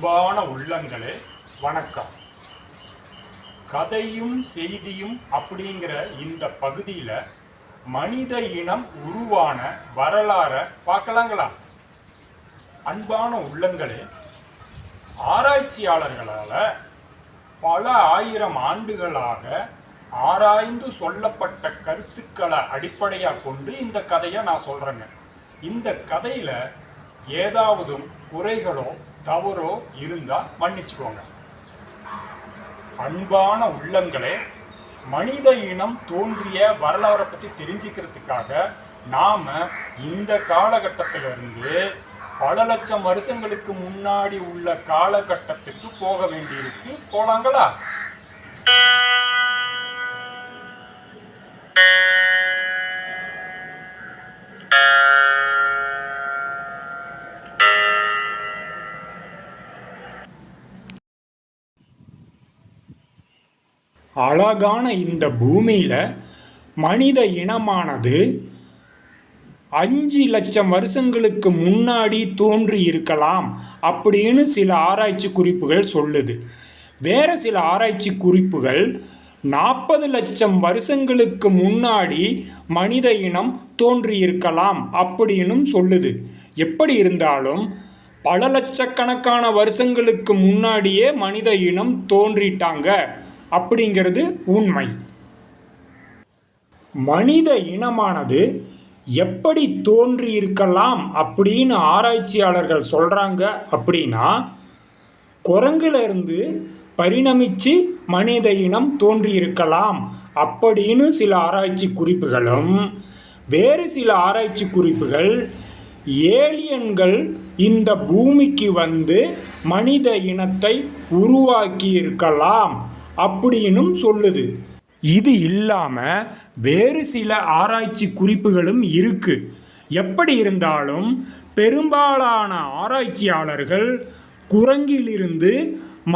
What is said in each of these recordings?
அன்பான உள்ளங்களே வணக்கம். கதையும் செய்தியும் அப்படிங்கிற இந்த பகுதியில் மனித இனம் உருவான வரலாறை பார்க்கலாங்களா? அன்பான உள்ளங்களே ஆராய்ச்சியாளர்களால் பல ஆயிரம் ஆண்டுகளாக ஆராய்ந்து சொல்லப்பட்ட கருத்துக்களை அடிப்படையாக கொண்டு இந்த கதையை நான் சொல்கிறேங்க இந்த கதையில் ஏதாவது குறைகளோ தவறோ இருந்தால் மன்னிச்சுக்கோங்க. அன்பான உள்ளங்களே மனித இனம் தோன்றிய வரலாறை பற்றி தெரிஞ்சுக்கிறதுக்காக நாம் இந்த காலகட்டத்திலிருந்து பல லட்சம் வருஷங்களுக்கு முன்னாடி உள்ள காலகட்டத்துக்கு போக வேண்டியிருக்கு. போலாங்களா? அழகான இந்த பூமியில் மனித இனமானது அஞ்சு லட்சம் வருஷங்களுக்கு முன்னாடி தோன்றி இருக்கலாம் அப்படின்னு சில ஆராய்ச்சி குறிப்புகள் சொல்லுது. வேறு சில ஆராய்ச்சி குறிப்புகள் நாற்பது லட்சம் வருஷங்களுக்கு முன்னாடி மனித இனம் தோன்றியிருக்கலாம் அப்படின்னும் சொல்லுது. எப்படி இருந்தாலும் பல லட்சக்கணக்கான வருஷங்களுக்கு முன்னாடியே மனித இனம் தோன்றிட்டாங்க. அப்படிங்கிறது உண்மை. மனித இனமானது எப்படி தோன்றியிருக்கலாம் அப்படின்னு ஆராய்ச்சியாளர்கள் சொல்கிறாங்க அப்படின்னா குரங்கிலிருந்து பரிணமித்து பரிணமிச்சு மனித இனம் தோன்றியிருக்கலாம் அப்படின்னு சில ஆராய்ச்சி குறிப்புகளும் வேறு சில ஆராய்ச்சி குறிப்புகள் ஏலியன்கள் இந்த பூமிக்கு வந்து மனித இனத்தை உருவாக்கி இருக்கலாம் அப்படின்னும் சொல்லுது. இது இல்லாமல் வேறு சில ஆராய்ச்சி குறிப்புகளும் இருக்கு. எப்படி இருந்தாலும் பெரும்பாலான ஆராய்ச்சியாளர்கள் குரங்கிலிருந்து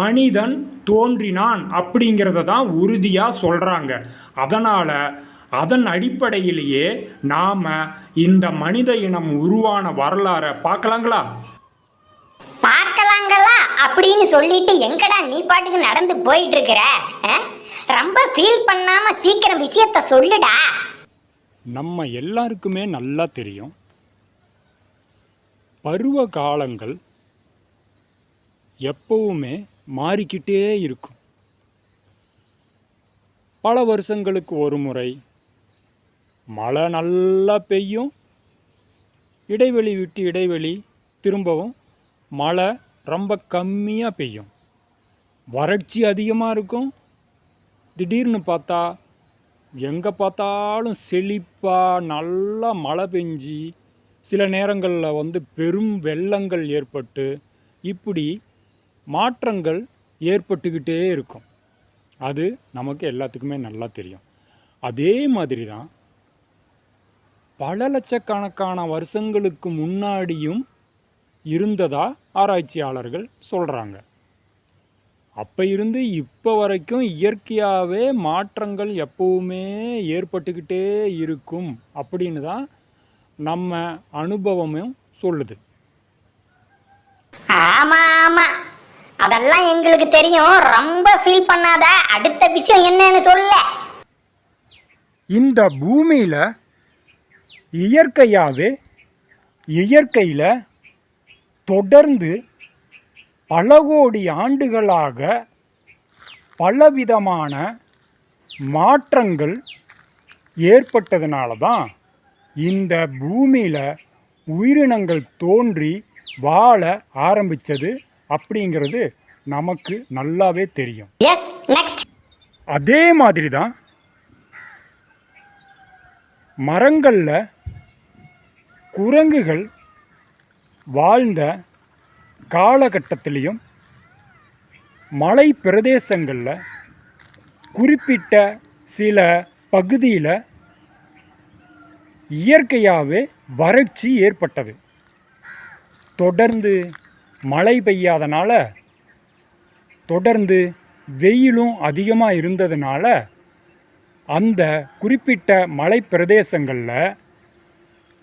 மனிதன் தோன்றினான் அப்படிங்கிறத தான் உறுதியாக சொல்கிறாங்க அதனால் அதன் அடிப்படையிலேயே நாம் இந்த மனித இனம் உருவான வரலாறை பார்க்கலாங்களா பார்க்கலாங்களா? அப்படின்னு சொல்லிட்டு எங்கடா நீ பாட்டுக்கு நடந்து போயிட்டு இருக்கிற ரொம்ப ஃபீல் பண்ணாம சீக்கிரம் விஷயத்த சொல்லுடா. நம்ம எல்லாருக்குமே நல்லா தெரியும். பருவ காலங்கள் எப்பவுமே மாறிக்கிட்டே இருக்கும். பல வருஷங்களுக்கு ஒரு முறை மழை நல்லா பெய்யும். இடைவெளி விட்டு இடைவெளி திரும்பவும் மழை ரொம்ப கம்மியாக பெய்யும். வறட்சி அதிகமாக இருக்கும். திடீர்னு பார்த்தா எங்கே பார்த்தாலும் செழிப்பாக நல்லா மழை பெஞ்சி சில நேரங்களில் வந்து பெரும் வெள்ளங்கள் ஏற்பட்டு இப்படி மாற்றங்கள் ஏற்பட்டுக்கிட்டே இருக்கும். அது நமக்கு எல்லாத்துக்குமே நல்லா தெரியும். அதே மாதிரி தான் பல லட்சக்கணக்கான வருஷங்களுக்கு முன்னாடியும் இருந்ததா ஆராய்ச்சியாளர்கள் சொல்கிறாங்க அப்போ இருந்து இப்போ வரைக்கும் இயற்கையாகவே மாற்றங்கள் எப்பவுமே ஏற்பட்டுக்கிட்டே இருக்கும் அப்படின்னு தான் நம்ம அனுபவமும் சொல்லுது. ஆமா ஆமா. அதெல்லாம் எங்களுக்கு தெரியும். ரொம்ப ஃபீல் பண்ணாத அடுத்த விஷயம் என்னன்னு சொல்ல. இந்த பூமியில் இயற்கையாகவே இயற்கையில் தொடர்ந்து பல கோடி ஆண்டுகளாக பலவிதமான மாற்றங்கள் ஏற்பட்டதுனால தான் இந்த பூமியில் உயிரினங்கள் தோன்றி வாழ ஆரம்பித்தது அப்படிங்கிறது நமக்கு நல்லாவே தெரியும். அதே மாதிரி தான் மரங்களில் குரங்குகள் வாழ்ந்த காலகட்டத்திலையும் மலை பிரதேசங்களில் குறிப்பிட்ட சில பகுதியில் இயற்கையாகவே வறட்சி ஏற்பட்டது. தொடர்ந்து மழை பெய்யாதனால தொடர்ந்து வெயிலும் அதிகமாக இருந்ததுனால அந்த குறிப்பிட்ட மலை பிரதேசங்களில்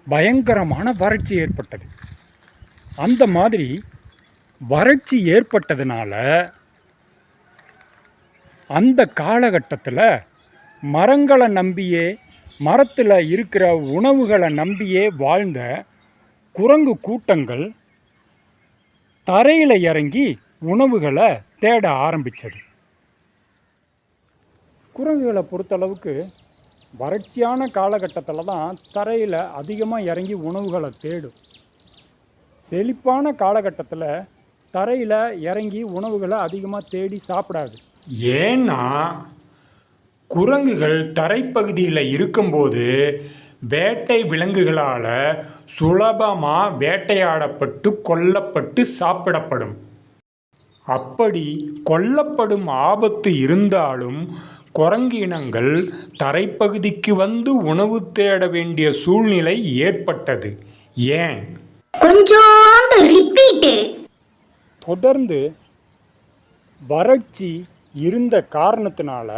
பயங்கரமான வறட்சி ஏற்பட்டது. அந்த மாதிரி வறட்சி ஏற்பட்டதுனால அந்த காலகட்டத்தில் மரங்களை நம்பியே மரத்தில் இருக்கிற உணவுகளை நம்பியே வாழ்ந்த குரங்கு கூட்டங்கள் தரையில் இறங்கி உணவுகளை தேட ஆரம்பித்தது குரங்குகளை பொறுத்தளவுக்கு வறட்சியான காலகட்டத்தில் தான் தரையில் அதிகமாக இறங்கி உணவுகளை தேடும். செழிப்பான காலகட்டத்தில் தரையில் இறங்கி உணவுகளை அதிகமாக தேடி சாப்பிடாது. ஏன்னா குரங்குகள் தரைப்பகுதியில் இருக்கும்போது வேட்டை விலங்குகளால் சுலபமாக வேட்டையாடப்பட்டு கொல்லப்பட்டு சாப்பிடப்படும். அப்படி கொல்லப்படும் ஆபத்து இருந்தாலும் குரங்கு இனங்கள் தரைப்பகுதிக்கு வந்து உணவு தேட வேண்டிய சூழ்நிலை ஏற்பட்டது. ஏன்? கொஞ்சோண்டு ரிப்பீட்டு தொடர்ந்து வறட்சி இருந்த காரணத்தினால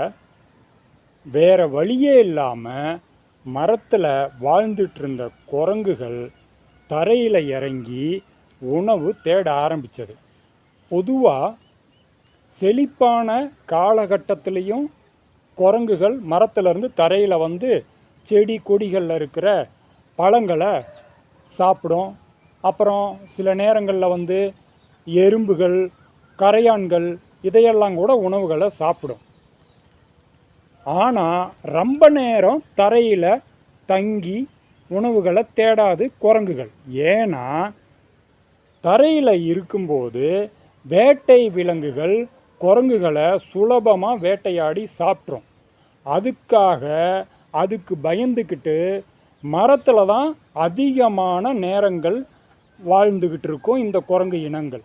வேற வழியே இல்லாமல் மரத்தில் வாழ்ந்துட்டு இருந்த குரங்குகள் தரையில் இறங்கி உணவு தேட ஆரம்பித்தது பொதுவாக செழிப்பான காலகட்டத்திலையும் குரங்குகள் மரத்துலேருந்து தரையில் வந்து செடி கொடிகளில் இருக்கிற பழங்களை சாப்பிடும் அப்புறம் சில நேரங்களில் வந்து எறும்புகள் கரையான்கள் இதையெல்லாம் கூட உணவுகளை சாப்பிடும். ஆனால் ரொம்ப நேரம் தரையில் தங்கி உணவுகளை தேடாது குரங்குகள். ஏன்னா தரையில் இருக்கும்போது வேட்டை விலங்குகள் குரங்குகளை சுலபமாக வேட்டையாடி சாப்பிட்ரும். அதுக்காக அதுக்கு பயந்துக்கிட்டு மரத்தில் தான் அதிகமான நேரங்கள் வாழ்ந்துக்கிட்டு இருக்கும் இந்த குரங்கு இனங்கள்.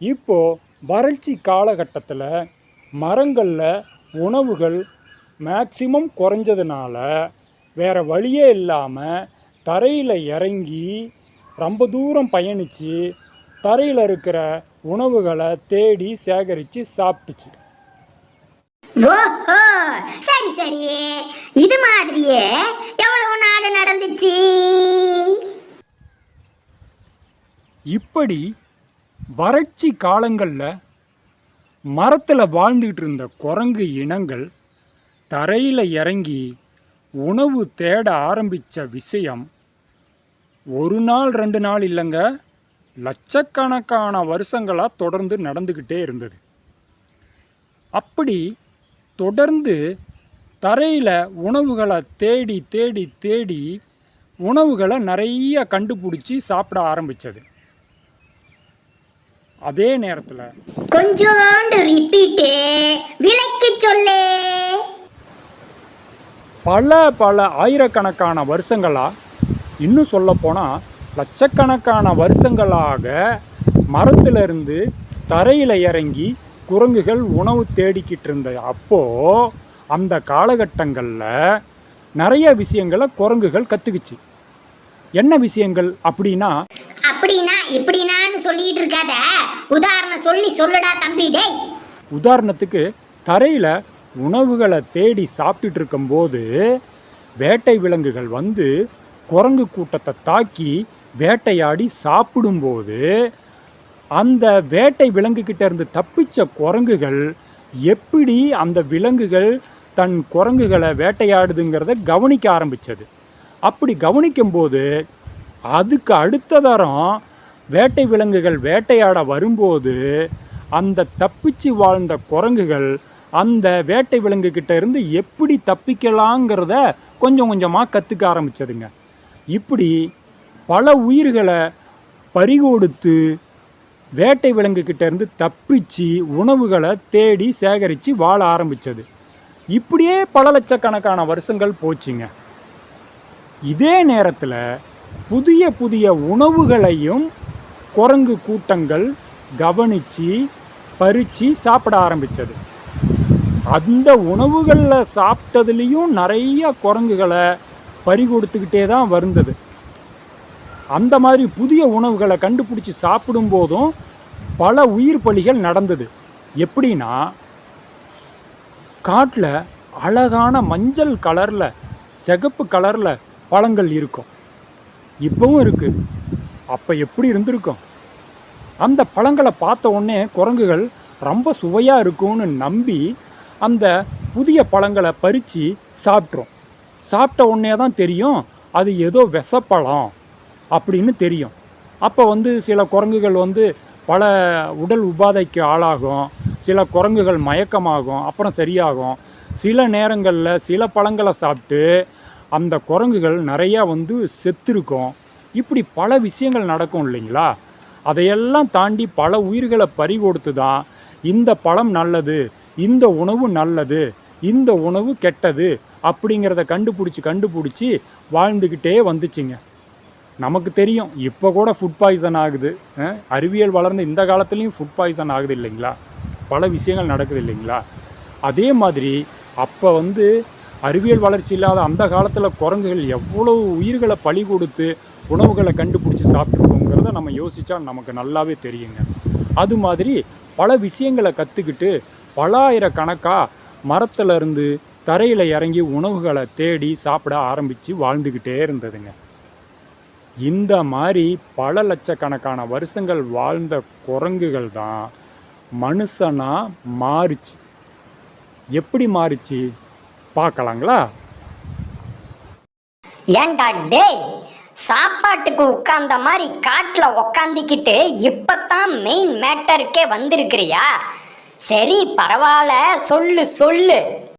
இப்போது வறட்சி காலகட்டத்தில் மரங்களில் உணவுகள் மேக்சிமம் குறைஞ்சதுனால வேறு வழியே இல்லாமல் தரையில் இறங்கி ரொம்ப தூரம் பயணித்து தரையில் இருக்கிற உணவுகளை தேடி சேகரித்து சாப்பிட்டுச்சு. ஓஹோ! சரி சரி. இது மாதிரியே எவ்வளவு நாடு நடந்துச்சு? இப்படி வறட்சி காலங்களில் மரத்தில் வாழ்ந்துக்கிட்டு இருந்த குரங்கு இனங்கள் தரையில் இறங்கி உணவு தேட ஆரம்பித்த விஷயம். ஒரு நாள் ரெண்டு நாள் இல்லைங்க லட்சக்கணக்கான வருஷங்களாக தொடர்ந்து நடந்துக்கிட்டே இருந்தது. அப்படி தொடர்ந்து தரையில் உணவுகளை தேடி தேடி தேடி உணவுகளை நிறைய கண்டுபிடிச்சி சாப்பிட ஆரம்பித்தது அதே நேரத்தில் கொஞ்சோண்டு ரிப்பீட்டு விளக்கி சொல்லு. பல பல ஆயிரக்கணக்கான வருஷங்களாக இன்னும் சொல்லப்போனால் லட்சக்கணக்கான வருஷங்களாக மரத்திலிருந்து தரையில் இறங்கி குரங்குகள் உணவு தேடிக்கிட்டு இருந்த அப்போது அந்த காலகட்டங்களில் நிறைய விஷயங்களை குரங்குகள் கற்றுக்குச்சு என்ன விஷயங்கள் அப்படின்னா அப்படின்னா இப்படினான்னு சொல்லிட்டு இருக்காத உதாரணம் சொல்லி சொல்லுடா தம்பி டேய். உதாரணத்துக்கு தரையில் உணவுகளை தேடி சாப்பிட்டுட்டு இருக்கும்போது வேட்டை விலங்குகள் வந்து குரங்கு கூட்டத்தை தாக்கி வேட்டையாடி சாப்பிடும்போது அந்த வேட்டை விலங்குகிட்ட இருந்து தப்பிச்ச குரங்குகள் எப்படி அந்த விலங்குகள் தன் குரங்குகளை வேட்டையாடுதுங்கிறத கவனிக்க ஆரம்பித்தது அப்படி கவனிக்கும்போது அதுக்கு அடுத்த தரம் வேட்டை விலங்குகள் வேட்டையாட வரும்போது அந்த தப்பிச்சு வாழ்ந்த குரங்குகள் அந்த வேட்டை விலங்குகிட்ட இருந்து எப்படி தப்பிக்கலாங்கிறத கொஞ்சம் கொஞ்சமாக கற்றுக்க ஆரம்பித்ததுங்க இப்படி பல உயிர்களை பறிகொடுத்து வேட்டை விலங்குகிட்ட இருந்து தப்பிச்சு உணவுகளை தேடி சேகரித்து வாழ ஆரம்பித்தது இப்படியே பல லட்சக்கணக்கான வருஷங்கள் போச்சுங்க. இதே நேரத்தில் புதிய புதிய உணவுகளையும் குரங்கு கூட்டங்கள் கவனித்து பறித்து சாப்பிட ஆரம்பித்தது அந்த உணவுகளில் சாப்பிட்டதுலேயும் நிறைய குரங்குகளை பறி கொடுத்துக்கிட்டே தான் வருந்தது. அந்த மாதிரி புதிய உணவுகளை கண்டுபிடிச்சி சாப்பிடும்போதும் பல உயிர் பலிகள் நடந்தது. எப்படின்னா காட்டில் அழகான மஞ்சள் கலரில் சிகப்பு கலரில் பழங்கள் இருக்கும். இப்போவும் இருக்குது அப்போ எப்படி இருந்திருக்கும்? அந்த பழங்களை பார்த்த உடனே குரங்குகள் ரொம்ப சுவையாக இருக்கும்னு நம்பி அந்த புதிய பழங்களை பறித்து சாப்பிட்ரும். சாப்பிட்ட உடனே தான் தெரியும் அது ஏதோ விசப்பழம் அப்படின்னு தெரியும். அப்போ வந்து சில குரங்குகள் வந்து பல உடல் உபாதைக்கு ஆளாகும் சில குரங்குகள் மயக்கமாகும் அப்புறம் சரியாகும். சில நேரங்களில் சில பழங்களை சாப்பிட்டு அந்த குரங்குகள் நிறையா வந்து செத்துருக்கும். இப்படி பல விஷயங்கள் நடக்கும் இல்லைங்களா? அதையெல்லாம் தாண்டி பல உயிர்களை பறி கொடுத்து தான் இந்த பழம் நல்லது இந்த உணவு நல்லது இந்த உணவு கெட்டது அப்படிங்கிறத கண்டுபிடிச்சி கண்டுபிடிச்சி வாழ்ந்துக்கிட்டே வந்துச்சுங்க. நமக்கு தெரியும் இப்போ கூட ஃபுட் பாய்சன் ஆகுது. அறிவியல் வளர்ந்த இந்த காலத்துலேயும் ஃபுட் பாய்சன் ஆகுது இல்லைங்களா? பல விஷயங்கள் நடக்குது இல்லைங்களா? அதே மாதிரி அப்போ வந்து அறிவியல் வளர்ச்சி இல்லாத அந்த காலத்தில் குரங்குகள் எவ்வளோ உயிர்களை பழி கொடுத்து உணவுகளை கண்டுபிடிச்சி சாப்பிட்ருக்கோங்கிறத நம்ம யோசித்தா நமக்கு நல்லாவே தெரியுங்க. அது மாதிரி பல விஷயங்களை கற்றுக்கிட்டு பலாயிரக்கணக்காக மரத்துல இருந்து தரையில் இறங்கி உணவுகளை தேடி சாப்பிட ஆரம்பித்து வாழ்ந்துக்கிட்டே இருந்ததுங்க. இந்த மாதிரி பல லட்சக்கணக்கான வருஷங்கள் வாழ்ந்த குரங்குகள் தான் மனுஷனா மாறிச்சு. எப்படி மாறிச்சு? பார்க்கலாங்களா? ஏன்டா டேய் சாப்பாட்டுக்கு உட்கார்ந்த மாதிரி காட்டுல உக்காந்திக்கிட்டு இப்பத்தான் மெயின் மேட்டருக்கே வந்திருக்கிறியா? சரி பரவாயில்ல. சொல்லு சொல்லு.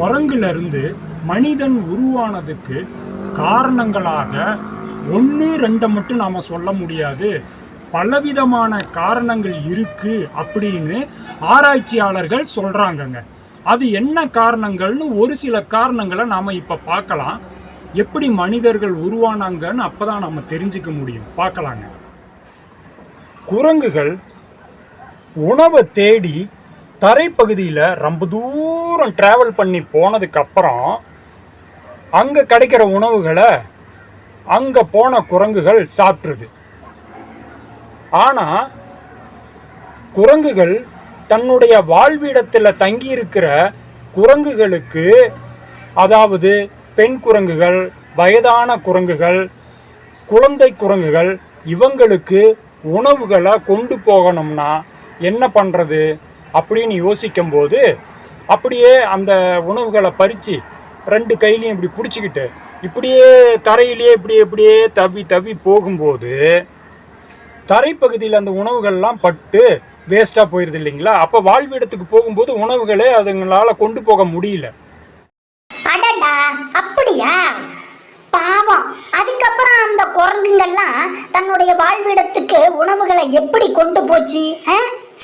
குரங்குல இருந்து மனிதன் உருவானதுக்கு காரணங்களாக ஒன்று ரெண்டை மட்டும் நாம் சொல்ல முடியாது. பலவிதமான காரணங்கள் இருக்கு அப்படின்னு ஆராய்ச்சியாளர்கள் சொல்றாங்கங்க. அது என்ன காரணங்கள்னு ஒரு சில காரணங்களை நாம் இப்போ பார்க்கலாம். எப்படி மனிதர்கள் உருவானாங்கன்னு அப்போ தான் நம்ம தெரிஞ்சுக்க முடியும். பார்க்கலாங்க. குரங்குகள் உணவை தேடி தரைப்பகுதியில் ரொம்ப தூரம் ட்ராவல் பண்ணி போனதுக்கப்புறம் அங்கே கிடைக்கிற உணவுகளை அங்கே போன குரங்குகள் சாப்பிட்ருது ஆனால் குரங்குகள் தன்னுடைய வாழ்விடத்தில் தங்கியிருக்கிற குரங்குகளுக்கு அதாவது பெண் குரங்குகள் வயதான குரங்குகள் குழந்தை குரங்குகள் இவங்களுக்கு உணவுகளை கொண்டு போகணும்னா என்ன பண்ணுறது அப்படின்னு யோசிக்கும்போது அப்படியே அந்த உணவுகளை பறித்து ரெண்டு கையிலையும் இப்படி பிடிச்சிக்கிட்டு இப்படியே தரையிலேயே இப்படி இப்படியே தவி தவி போகும்போது தரைப்பகுதியில் அந்த உணவுகள்லாம் பட்டு வேஸ்ட்டாக போயிடுது இல்லைங்களா? அப்போ வாழ்விடத்துக்கு போகும்போது உணவுகளே அதுங்களால கொண்டு போக முடியல. அடடா அப்படியா? பாவம். அதுக்கப்புறம் அந்த குரங்குங்கள்லாம் தன்னுடைய வாழ்விடத்துக்கு உணவுகளை எப்படி கொண்டு போச்சு?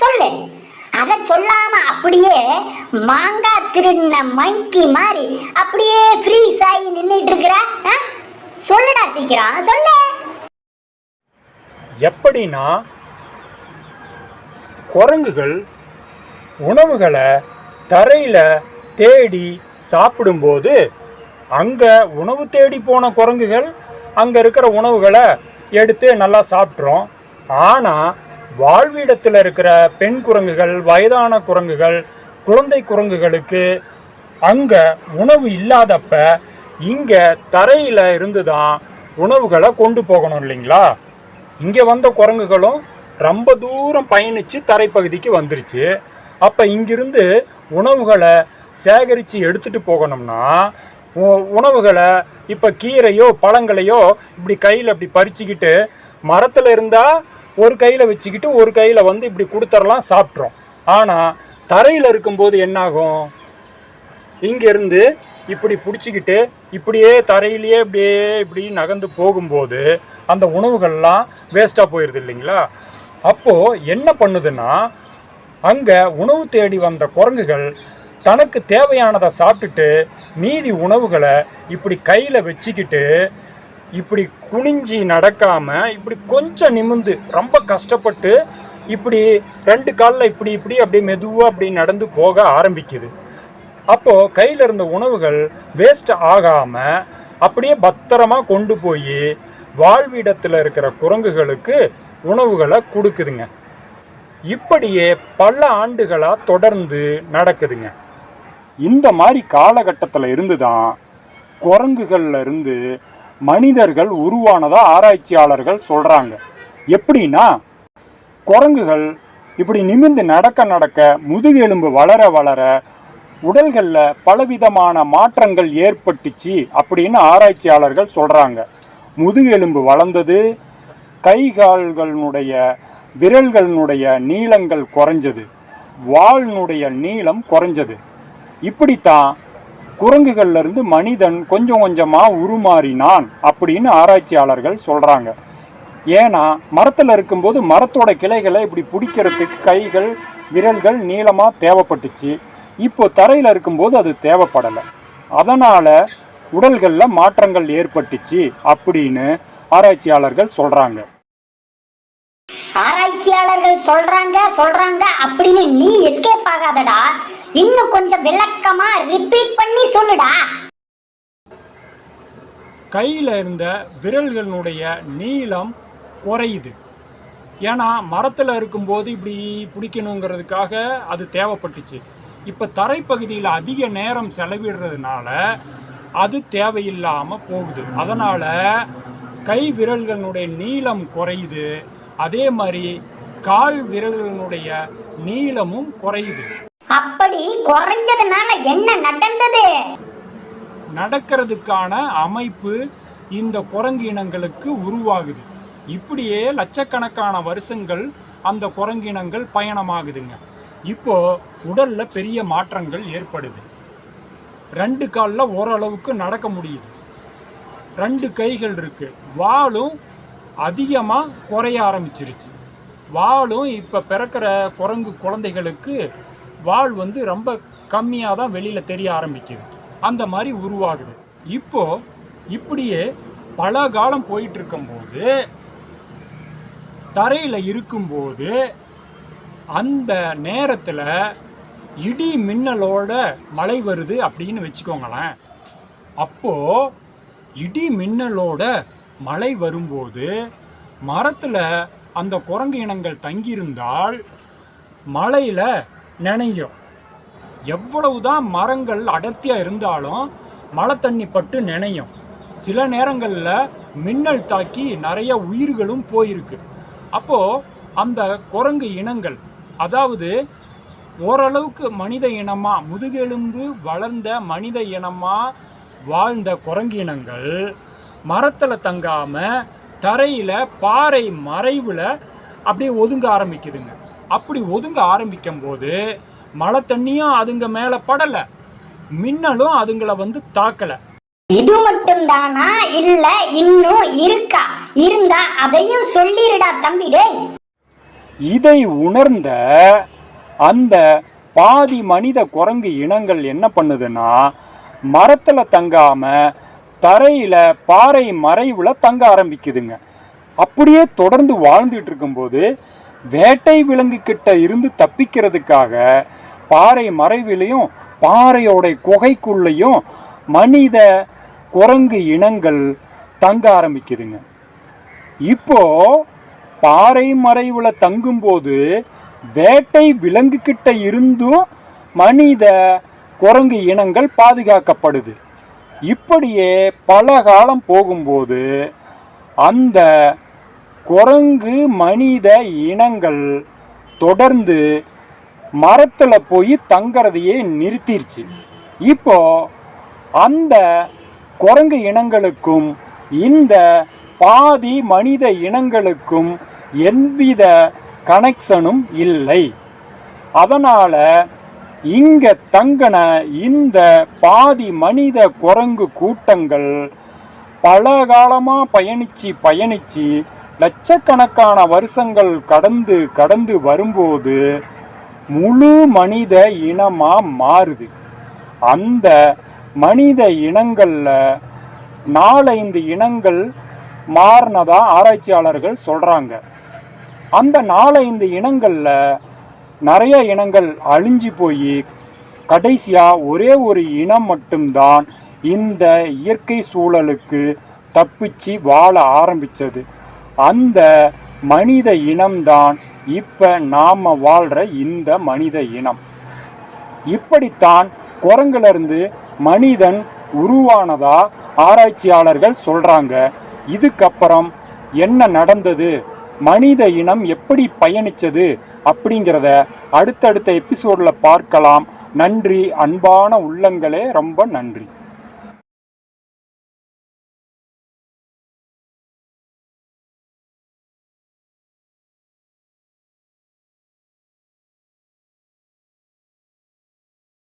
சொல்லு. அதை சொல்லாம அப்படியே மாங்காய் திருடின மைக்கி மாதிரி அப்படியே ஃப்ரீஸ் ஆகி நின்றுட்டு இருக்கிற? சொல்லுடா சீக்கிரம். சொல்லு. எப்படின்னா குரங்குகள் உணவுகளை தரையில் தேடி சாப்பிடும்போது அங்கே உணவு தேடி போன குரங்குகள் அங்கே இருக்கிற உணவுகளை எடுத்து நல்லா சாப்பிட்றோம். ஆனால் வாழ்விடத்தில் இருக்கிற பெண் குரங்குகள் வயதான குரங்குகள் குழந்தை குரங்குகளுக்கு அங்கே உணவு இல்லாதப்ப இங்கே தரையில் இருந்து தான் உணவுகளை கொண்டு போகணும் இல்லைங்களா? இங்கே வந்த குரங்குகளும் ரொம்ப தூரம் பயணித்து தரைப்பகுதிக்கு வந்துருச்சு. அப்போ இங்கிருந்து உணவுகளை சேகரித்து எடுத்துகிட்டு போகணும்னா உ- உணவுகளை இப்போ கீரையோ பழங்களையோ இப்படி கையில் இப்படி பறிச்சுக்கிட்டு மரத்தில் இருந்தால் ஒரு கையில் வச்சுக்கிட்டு ஒரு கையில் வந்து இப்படி கொடுத்துடலாம் சாப்பிட்றோம். ஆனால் தரையில் இருக்கும்போது என்னாகும்? இங்கேருந்து இப்படி பிடிச்சிக்கிட்டு இப்படியே தரையிலேயே இப்படியே இப்படி நகர்ந்து போகும்போது அந்த உணவுகள்லாம் வேஸ்ட்டாக போயிடுது இல்லைங்களா? அப்போது என்ன பண்ணுதுன்னா அங்கே உணவு தேடி வந்த குரங்குகள் தனக்கு தேவையானதை சாப்பிட்டுட்டு மீதி உணவுகளை இப்படி கையில் வச்சுக்கிட்டு இப்படி குனிஞ்சி நடக்காமல் இப்படி கொஞ்சம் நிமிந்து ரொம்ப கஷ்டப்பட்டு இப்படி ரெண்டு காலில் இப்படி இப்படி அப்படியே மெதுவாக அப்படி நடந்து போக ஆரம்பிக்குது. அப்போது கையில் இருந்த உணவுகள் வேஸ்ட் ஆகாமல் அப்படியே பத்திரமா கொண்டு போய் வாழ்விடத்தில் இருக்கிற குரங்குகளுக்கு உணவுகளை கொடுக்குதுங்க. இப்படியே பல ஆண்டுகளாக தொடர்ந்து நடக்குதுங்க. இந்த மாதிரி காலகட்டத்தில் இருந்து தான் குரங்குகள்ல இருந்து மனிதர்கள் உருவானதாக ஆராய்ச்சியாளர்கள் சொல்கிறாங்க எப்படின்னா குரங்குகள் இப்படி நிமிர்ந்து நடக்க நடக்க முதுகெலும்பு வளர வளர உடல்களில் பலவிதமான மாற்றங்கள் ஏற்பட்டுச்சு அப்படின்னு ஆராய்ச்சியாளர்கள் சொல்கிறாங்க முதுகெலும்பு வளர்ந்தது கை கால்களினுடைய விரல்களினுடைய நீளங்கள் குறைஞ்சது. வாளினுடைய நீளம் குறைஞ்சது. இப்படித்தான் குரங்குகள்லேருந்து மனிதன் கொஞ்சம் கொஞ்சமாக உருமாறினான் அப்படின்னு ஆராய்ச்சியாளர்கள் சொல்கிறாங்க ஏன்னா மரத்தில் இருக்கும்போது மரத்தோட கிளைகளை இப்படி பிடிக்கிறதுக்கு கைகள் விரல்கள் நீளமாக தேவைப்பட்டுச்சு. இப்போ தரையில் இருக்கும்போது அது தேவைப்படலை. அதனால் உடல்களில் மாற்றங்கள் ஏற்பட்டுச்சு அப்படின்னு ஆராய்ச்சியாளர்கள் சொல்கிறாங்க ஆராய்ச்சியாளர்கள் சொல்றாங்க சொல்றாங்க அப்படின்னு நீ எஸ்கேப் ஆகாதடா. இன்னும் கொஞ்சம் விளக்கமா ரிப்பீட் பண்ணி சொல்லுடா. கையில் இருந்த விரல்களினுடைய நீளம் குறையுது. ஏன்னா மரத்தில் இருக்கும்போது இப்படி பிடிக்கணுங்கிறதுக்காக அது தேவைப்பட்டுச்சு. இப்போ தரைப்பகுதியில் அதிக நேரம் செலவிடுறதுனால அது தேவையில்லாமல் போகுது. அதனால் கை விரல்களுடைய நீளம் குறையுது. அதே மாதிரி கால் விரல்களுடைய நீளமும் குறையுது. அப்படி குறைஞ்சதுனால என்ன நடந்தது? நடக்கிறதுக்கான அமைப்பு இந்த குரங்கு இனங்களுக்கு உருவாகுது. இப்படியே லட்சக்கணக்கான வருஷங்கள் அந்த குரங்கு இனங்கள் பயணமாகுதுங்க. இப்போ உடல்ல பெரிய மாற்றங்கள் ஏற்படுது. ரெண்டு காலில் ஓரளவுக்கு நடக்க முடியுது. ரெண்டு கைகள் இருக்கு. வாலும் அதிகமாக குறைய ஆரம்பிச்சிருச்சு. வாலும் இப்போ பிறக்கிற குரங்கு குழந்தைகளுக்கு வால் வந்து ரொம்ப கம்மியாக தான் வெளியில் தெரிய ஆரம்பிக்குது. அந்த மாதிரி உருவாகுது. இப்போ இப்படியே பல காலம் போயிட்டு இருக்கும்போது தரையில் இருக்கும்போது அந்த நேரத்தில் இடி மின்னலோட மழை வருது அப்படின்னு வச்சுக்கோங்களேன். அப்போது இடி மின்னலோட மழை வரும்போது மரத்தில் அந்த குரங்கு இனங்கள் தங்கியிருந்தால் மழையில் நனையும். எவ்வளவுதான் மரங்கள் அடர்த்தியாக இருந்தாலும் மழை தண்ணி பட்டு நனையும். சில நேரங்களில் மின்னல் தாக்கி நிறைய உயிர்களும் போயிருக்கு. அப்போது அந்த குரங்கு இனங்கள் அதாவது ஓரளவுக்கு மனித இனமாக முதுகெலும்பு வளர்ந்த மனித இனமாக வாழ்ந்த குரங்கு இனங்கள் மரத்தில் தங்காமல் தரையில் பாறை மறைவில் அப்படியே ஒதுங்க ஆரம்பிக்குதுங்க. அப்படி ஒதுங்க ஆரம்பிக்கும் போது மழை தண்ணியும் அதுங்க மேலே படலை. மின்னலும் அதுங்களை வந்து தாக்கலை. இது மட்டும் தானா இல்ல இன்னும் இருக்கா? இருந்தா அதையும் சொல்லிருடா தம்பி டேய். இதை உணர்ந்த அந்த பாதி மனித குரங்கு இனங்கள் என்ன பண்ணுதுன்னா மரத்தில் தங்காமல் தரையில் பாறை மறைவில் தங்க ஆரம்பிக்குதுங்க. அப்படியே தொடர்ந்து வாழ்ந்துட்டு இருக்கும்போது வேட்டை விலங்கு கிட்ட இருந்து தப்பிக்கிறதுக்காக பாறை மறைவிலையும் பாறையோட குகைக்குள்ளேயும் மனித குரங்கு இனங்கள் தங்க ஆரம்பிக்குதுங்க. இப்போ பாறை மறைவில் தங்கும்போது வேட்டை விலங்கு கிட்ட இருந்தும் மனித குரங்கு இனங்கள் பாதுகாக்கப்படுது. இப்படியே பல காலம் போகும்போது அந்த குரங்கு மனித இனங்கள் தொடர்ந்து மரத்தில் போய் தங்கிறதையே நிறுத்திருச்சு. இப்போ அந்த குரங்கு இனங்களுக்கும் இந்த பாதி மனித இனங்களுக்கும் எவ்வித கனெக்ஷனும் இல்லை. அதனால் இங்கே தங்கின இந்த பாதி மனித குரங்கு கூட்டங்கள் பல காலமாக பயணித்து பயணித்து லட்சக்கணக்கான வருஷங்கள் கடந்து கடந்து வரும்போது முழு மனித இனமாக மாறுது. அந்த மனித இனங்களில் நாலைந்து இனங்கள் மாறினதா ஆராய்ச்சியாளர்கள் சொல்கிறாங்க அந்த நாலைந்து இனங்களில் நிறைய இனங்கள் அழிஞ்சு போய் கடைசியாக ஒரே ஒரு இனம் மட்டும்தான் இந்த இயற்கை சூழலுக்கு தப்பிச்சு வாழ ஆரம்பித்தது அந்த மனித இனம்தான் இப்போ நாம் வாழ்கிற இந்த மனித இனம். இப்படித்தான் குரங்கிலிருந்து மனிதன் உருவானதா ஆராய்ச்சியாளர்கள் சொல்கிறாங்க இதுக்கப்புறம் என்ன நடந்தது? மனித இனம் எப்படி பயணித்தது அப்படிங்கிறத அடுத்தடுத்த எபிசோடில் பார்க்கலாம். நன்றி அன்பான உள்ளங்களே ரொம்ப நன்றி.